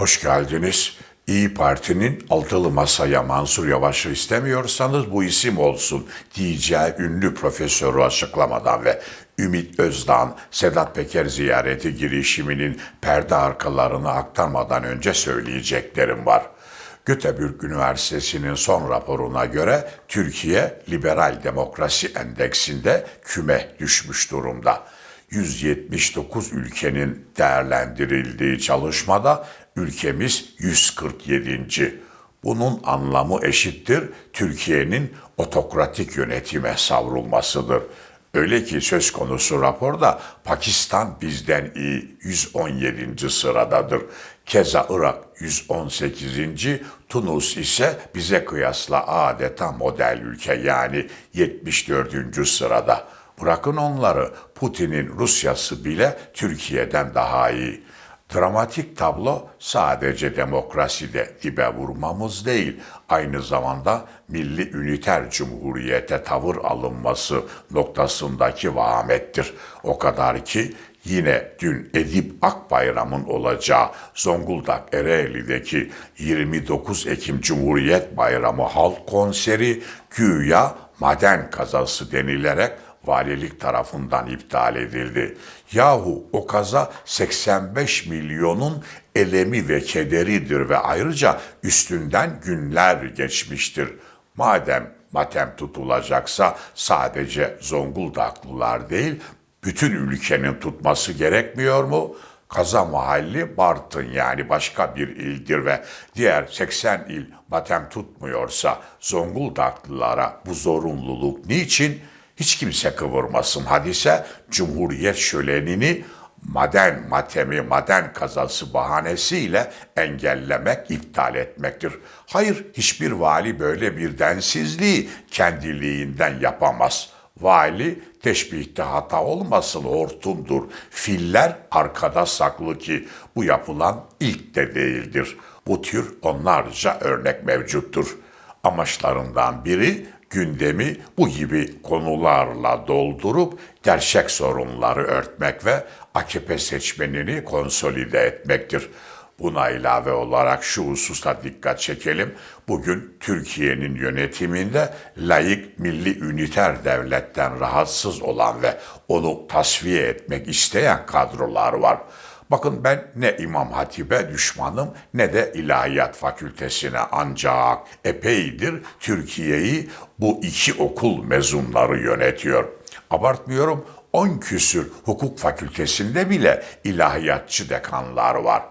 Hoş geldiniz. İyi Parti'nin altılı masaya Mansur Yavaş'ı istemiyorsanız bu isim olsun diyeceği ünlü profesörü açıklamadan ve Ümit Özdağ'ın Sedat Peker ziyareti girişiminin perde arkalarını aktarmadan önce söyleyeceklerim var. Göteborg Üniversitesi'nin son raporuna göre Türkiye Liberal Demokrasi Endeksinde küme düşmüş durumda. 179 ülkenin değerlendirildiği çalışmada ülkemiz 147. Bunun anlamı eşittir Türkiye'nin otokratik yönetime savrulmasıdır. Öyle ki söz konusu raporda Pakistan bizden iyi 117. sıradadır. Keza Irak 118. Tunus ise bize kıyasla adeta model ülke yani 74. sırada. Bırakın onları Putin'in Rusyası bile Türkiye'den daha iyi. Dramatik tablo sadece demokraside dibe vurmamız değil, aynı zamanda milli üniter cumhuriyete tavır alınması noktasındaki vahamettir. O kadar ki yine dün Edip Akbayram'ın olacağı Zonguldak Ereğli'deki 29 Ekim Cumhuriyet Bayramı Halk Konseri güya maden kazası denilerek valilik tarafından iptal edildi. Yahu o kaza 85 milyonun elemi ve kederidir ve ayrıca üstünden günler geçmiştir. Madem matem tutulacaksa sadece Zonguldaklılar değil, bütün ülkenin tutması gerekmiyor mu? Kaza mahalli Bartın yani başka bir ildir ve diğer 80 il matem tutmuyorsa Zonguldaklılara bu zorunluluk niçin? Hiç kimse kıvırmasın hadise Cumhuriyet şölenini maden matemi, maden kazası bahanesiyle engellemek, iptal etmektir. Hayır, hiçbir vali böyle bir densizliği kendiliğinden yapamaz. Vali teşbihte hata olmasın hortumdur. Filler arkada saklı ki bu yapılan ilk de değildir. Bu tür onlarca örnek mevcuttur. Amaçlarından biri gündemi bu gibi konularla doldurup gerçek sorunları örtmek ve AKP seçmenini konsolide etmektir. Buna ilave olarak şu hususta dikkat çekelim. Bugün Türkiye'nin yönetiminde layık milli üniter devletten rahatsız olan ve onu tasfiye etmek isteyen kadrolar var. Bakın ben ne İmam Hatip'e düşmanım ne de İlahiyat Fakültesine ancak epeydir Türkiye'yi bu iki okul mezunları yönetiyor. Abartmıyorum 10 küsür hukuk fakültesinde bile ilahiyatçı dekanlar var.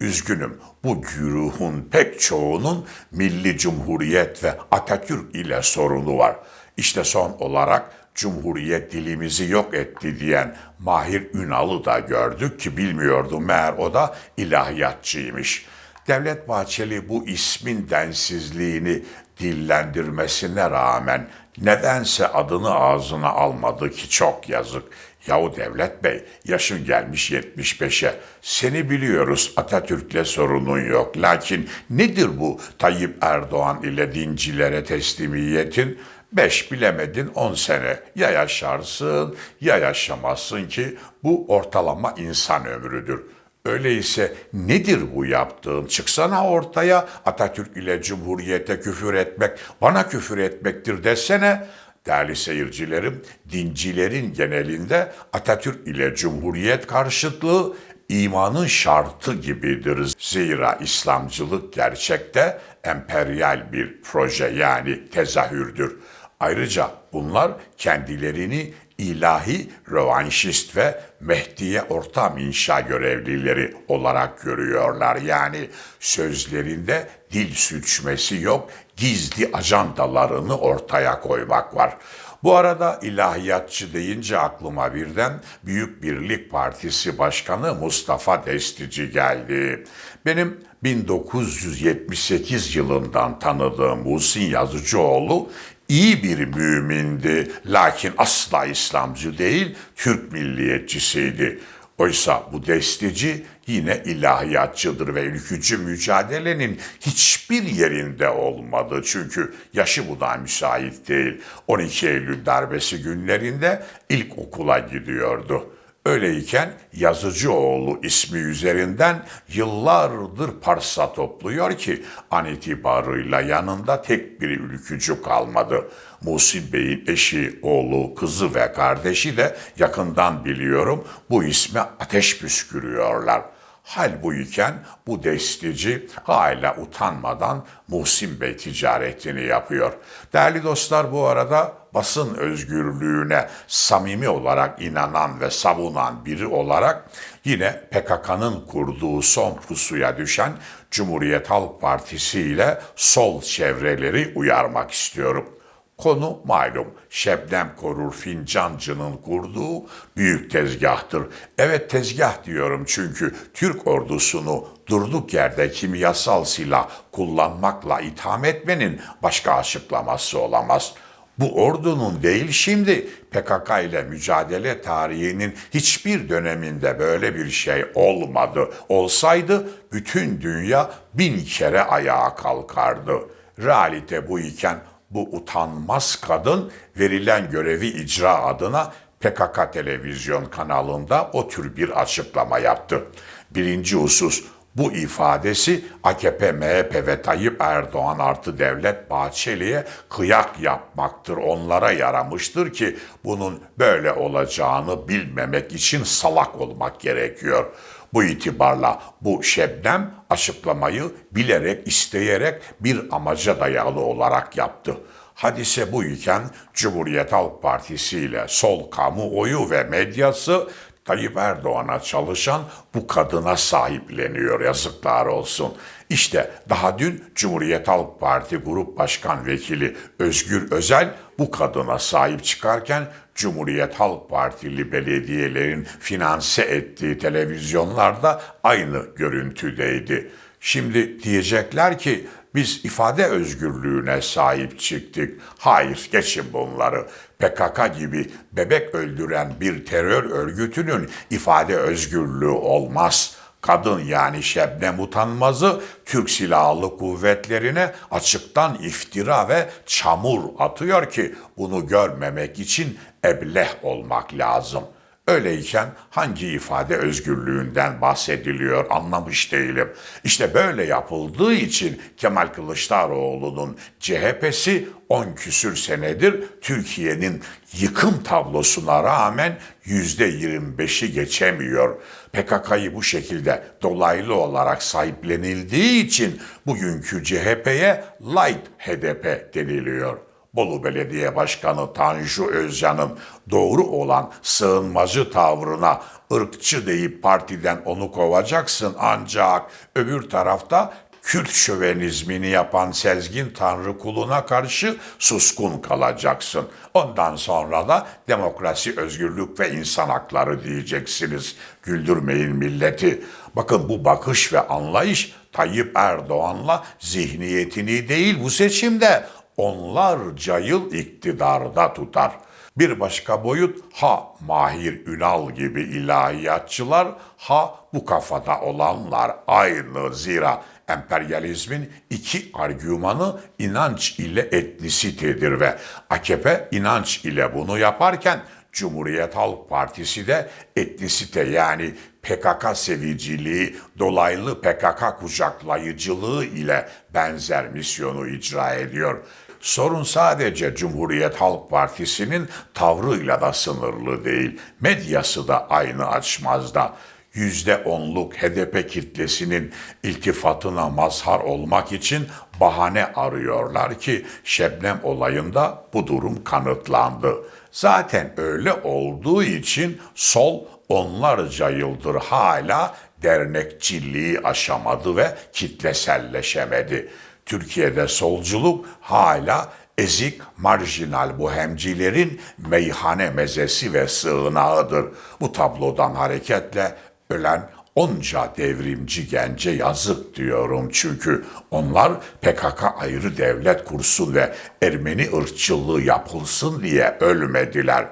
Üzgünüm bu güruhun pek çoğunun milli cumhuriyet ve Atatürk ile sorunu var. İşte son olarak Cumhuriyet dilimizi yok etti diyen Mahir Ünal'ı da gördük ki bilmiyordum meğer o da ilahiyatçıymış. Devlet Bahçeli bu ismin densizliğini dillendirmesine rağmen nedense adını ağzına almadı ki çok yazık. Yahu Devlet Bey yaşın gelmiş 75'e. Seni biliyoruz Atatürk'le sorunun yok. Lakin nedir bu Tayyip Erdoğan ile dincilere teslimiyetin? Beş bilemedin on sene ya yaşarsın ya yaşamazsın ki bu ortalama insan ömrüdür. Öyleyse nedir bu yaptığın? Çıksana ortaya Atatürk ile Cumhuriyete küfür etmek, bana küfür etmektir desene. Değerli seyircilerim, dincilerin genelinde Atatürk ile Cumhuriyet karşıtlığı imanın şartı gibidir. Zira İslamcılık gerçekte emperyal bir proje yani tezahürdür. Ayrıca bunlar kendilerini ilahi rövanşist ve Mehdi'ye ortam inşa görevlileri olarak görüyorlar. Yani sözlerinde dil sürçmesi yok, gizli ajandalarını ortaya koymak var. Bu arada ilahiyatçı deyince aklıma birden Büyük Birlik Partisi Başkanı Mustafa Destici geldi. Benim 1978 yılından tanıdığım Muhsin Yazıcıoğlu iyi bir mümindi lakin asla İslamcı değil, Türk milliyetçisiydi. Oysa bu destici yine ilahiyatçıdır ve ülkücü mücadelenin hiçbir yerinde olmadı. Çünkü yaşı buna müsait değil. 12 Eylül darbesi günlerinde ilk okula gidiyordu. Öyleyken Yazıcıoğlu ismi üzerinden yıllardır parsa topluyor ki an itibarıyla yanında tek bir ülkücü kalmadı. Muhsin Bey'in eşi, oğlu, kızı ve kardeşi de yakından biliyorum bu isme ateş püskürüyorlar. Hal bu iken bu destici hala utanmadan Muhsin Bey ticaretini yapıyor. Değerli dostlar bu arada basın özgürlüğüne samimi olarak inanan ve savunan biri olarak yine PKK'nın kurduğu son pusuya düşen Cumhuriyet Halk Partisi ile sol çevreleri uyarmak istiyorum. Konu malum. Şebnem Korur Fincancı'nın kurduğu büyük tezgahtır. Evet tezgah diyorum çünkü Türk ordusunu durduk yerde kimyasal silah kullanmakla itham etmenin başka açıklaması olamaz. Bu ordunun değil şimdi PKK ile mücadele tarihinin hiçbir döneminde böyle bir şey olmadı. Olsaydı bütün dünya bin kere ayağa kalkardı. Realite bu iken bu utanmaz kadın verilen görevi icra adına PKK televizyon kanalında o tür bir açıklama yaptı. Birinci husus bu ifadesi AKP, MHP ve Tayyip Erdoğan artı Devlet Bahçeli'ye kıyak yapmaktır. Onlara yaramıştır ki bunun böyle olacağını bilmemek için salak olmak gerekiyor. Bu itibarla bu Şebnem açıklamayı bilerek, isteyerek bir amaca dayalı olarak yaptı. Hadise bu iken Cumhuriyet Halk Partisi ile sol kamuoyu ve medyası Tayyip Erdoğan'a çalışan bu kadına sahipleniyor yazıklar olsun. İşte daha dün Cumhuriyet Halk Parti Grup Başkan Vekili Özgür Özel bu kadına sahip çıkarken Cumhuriyet Halk Partili belediyelerin finanse ettiği televizyonlarda aynı görüntüdeydi. Şimdi diyecekler ki biz ifade özgürlüğüne sahip çıktık. Hayır, geçin bunları. PKK gibi bebek öldüren bir terör örgütünün ifade özgürlüğü olmaz. Kadın yani Şebnem Utanmaz'ı Türk Silahlı Kuvvetlerine açıktan iftira ve çamur atıyor ki bunu görmemek için ebleh olmak lazım. Öyleyken hangi ifade özgürlüğünden bahsediliyor anlamış değilim. İşte böyle yapıldığı için Kemal Kılıçdaroğlu'nun CHP'si 10 küsür senedir Türkiye'nin yıkım tablosuna rağmen %25'i geçemiyor. PKK'yı bu şekilde dolaylı olarak sahiplenildiği için bugünkü CHP'ye light HDP deniliyor. Bolu Belediye Başkanı Tanju Özcan'ın doğru olan sığınmacı tavrına ırkçı deyip partiden onu kovacaksın ancak öbür tarafta Kürt şövenizmini yapan Sezgin Tanrı kuluna karşı suskun kalacaksın. Ondan sonra da demokrasi, özgürlük ve insan hakları diyeceksiniz. Güldürmeyin milleti. Bakın bu bakış ve anlayış Tayyip Erdoğan'la zihniyetini değil bu seçimde onlarca yıl iktidarda tutar. Bir başka boyut ha Mahir Ünal gibi ilahiyatçılar ha bu kafada olanlar aynı zira emperyalizmin iki argümanı inanç ile etnisitedir ve AKP inanç ile bunu yaparken Cumhuriyet Halk Partisi de etnisite yani PKK seviciliği, dolaylı PKK kucaklayıcılığı ile benzer misyonu icra ediyor. Sorun sadece Cumhuriyet Halk Partisi'nin tavrıyla da sınırlı değil. Medyası da aynı açmazda. Yüzde onluk HDP kitlesinin iltifatına mazhar olmak için bahane arıyorlar ki Şebnem olayında bu durum kanıtlandı. Zaten öyle olduğu için sol onlarca yıldır hala dernekçiliği aşamadı ve kitleselleşemedi. Türkiye'de solculuk hala ezik, marjinal bohemcilerin meyhane mezesi ve sığınağıdır. Bu tablodan hareketle ölen onca devrimci gence yazık diyorum. Çünkü onlar PKK ayrı devlet kursun ve Ermeni ırkçılığı yapılsın diye ölmediler.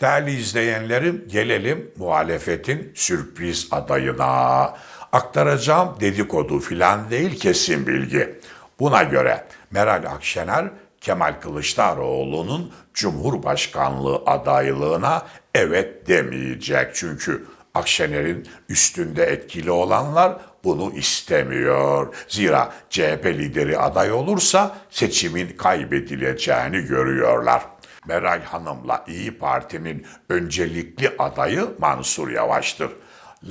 Değerli izleyenlerim gelelim muhalefetin sürpriz adayına. Aktaracağım dedikodu filan değil kesin bilgi. Buna göre Meral Akşener Kemal Kılıçdaroğlu'nun Cumhurbaşkanlığı adaylığına evet demeyecek çünkü Akşener'in üstünde etkili olanlar bunu istemiyor. Zira CHP lideri aday olursa seçimin kaybedileceğini görüyorlar. Meral Hanım'la İyi Parti'nin öncelikli adayı Mansur Yavaş'tır.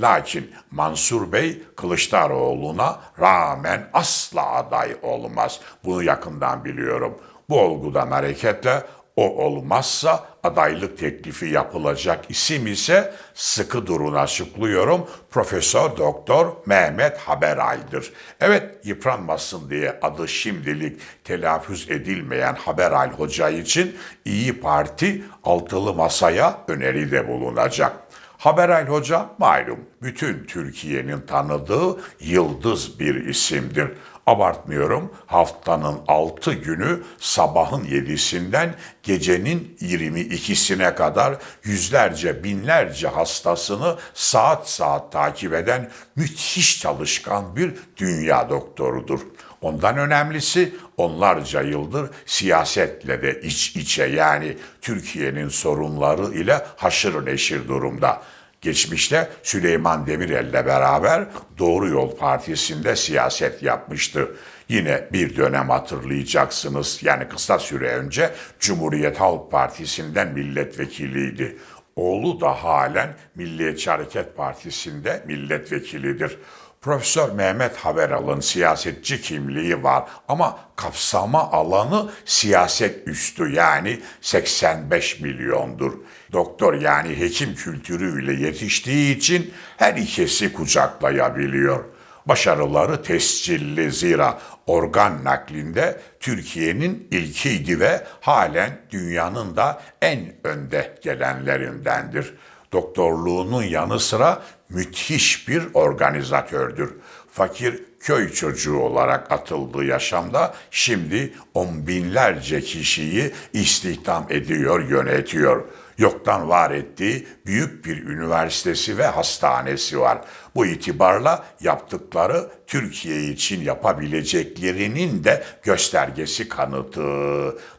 Lakin Mansur Bey Kılıçdaroğlu'na rağmen asla aday olmaz. Bunu yakından biliyorum. Bu olgudan hareketle o olmazsa adaylık teklifi yapılacak isim ise sıkı durun açıklıyorum Profesör Doktor Mehmet Haberal'dir. Evet yıpranmasın diye adı şimdilik telaffuz edilmeyen Haberal Hoca için İyi Parti altılı masaya öneride bulunacak. Haberal Hoca malum bütün Türkiye'nin tanıdığı yıldız bir isimdir. Abartmıyorum haftanın 6 günü sabahın 7'sinden gecenin 22'sine kadar yüzlerce binlerce hastasını saat saat takip eden müthiş çalışkan bir dünya doktorudur. Ondan önemlisi onlarca yıldır siyasetle de iç içe yani Türkiye'nin sorunları ile haşır neşir durumda. Geçmişte Süleyman Demirel'le beraber Doğru Yol Partisi'nde siyaset yapmıştı. Yine bir dönem hatırlayacaksınız. Yani kısa süre önce Cumhuriyet Halk Partisi'nden milletvekiliydi. Oğlu da halen Milliyetçi Hareket Partisi'nde milletvekilidir. Profesör Mehmet Haberal'ın siyasetçi kimliği var ama kapsama alanı siyaset üstü yani 85 milyondur. Doktor yani hekim kültürüyle yetiştiği için her ikisi kucaklayabiliyor. Başarıları tescilli zira organ naklinde Türkiye'nin ilkiydi ve halen dünyanın da en önde gelenlerindendir doktorluğunun yanı sıra müthiş bir organizatördür. Fakir köy çocuğu olarak atıldığı yaşamda şimdi on binlerce kişiyi istihdam ediyor, yönetiyor. Yoktan var ettiği büyük bir üniversitesi ve hastanesi var. Bu itibarla yaptıkları Türkiye için yapabileceklerinin de göstergesi kanıtı.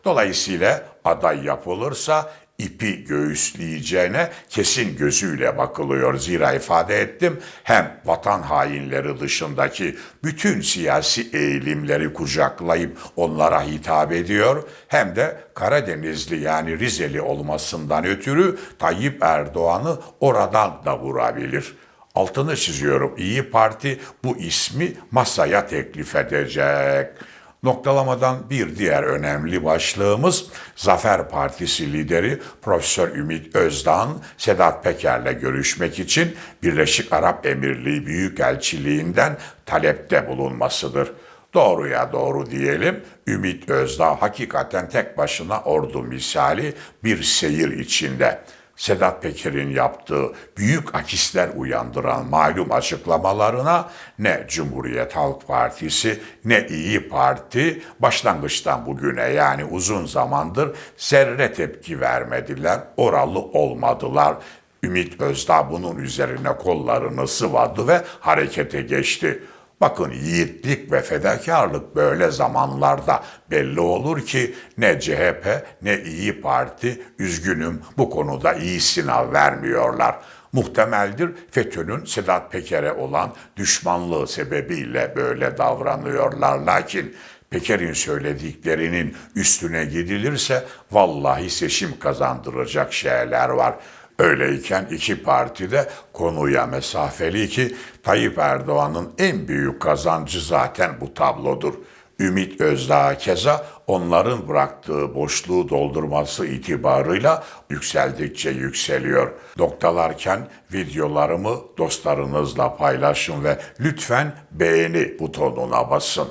Dolayısıyla aday yapılırsa ipi göğüsleyeceğine kesin gözüyle bakılıyor. Zira ifade ettim hem vatan hainleri dışındaki bütün siyasi eğilimleri kucaklayıp onlara hitap ediyor hem de Karadenizli yani Rizeli olmasından ötürü Tayyip Erdoğan'ı oradan da vurabilir. Altını çiziyorum. İyi Parti bu ismi masaya teklif edecek. Noktalamadan bir diğer önemli başlığımız Zafer Partisi lideri Profesör Ümit Özdağ'ın Sedat Peker'le görüşmek için Birleşik Arap Emirliği Büyükelçiliğinden talepte bulunmasıdır. Doğruya doğru diyelim, Ümit Özdağ hakikaten tek başına ordu misali bir seyir içinde. Sedat Peker'in yaptığı büyük akisler uyandıran malum açıklamalarına ne Cumhuriyet Halk Partisi ne İyi Parti başlangıçtan bugüne yani uzun zamandır zerre tepki vermediler, oralı olmadılar. Ümit Özdağ bunun üzerine kollarını sıvadı ve harekete geçti. Bakın yiğitlik ve fedakarlık böyle zamanlarda belli olur ki ne CHP ne İyi Parti üzgünüm bu konuda iyi sınav vermiyorlar. Muhtemeldir FETÖ'nün Sedat Peker'e olan düşmanlığı sebebiyle böyle davranıyorlar. Lakin Peker'in söylediklerinin üstüne gidilirse vallahi seçim kazandıracak şeyler var. Öyleyken iki parti de konuya mesafeli ki Tayyip Erdoğan'ın en büyük kazancı zaten bu tablodur. Ümit Özdağ keza onların bıraktığı boşluğu doldurması itibarıyla yükseldikçe yükseliyor. Noktalarken videolarımı dostlarınızla paylaşın ve lütfen beğeni butonuna basın.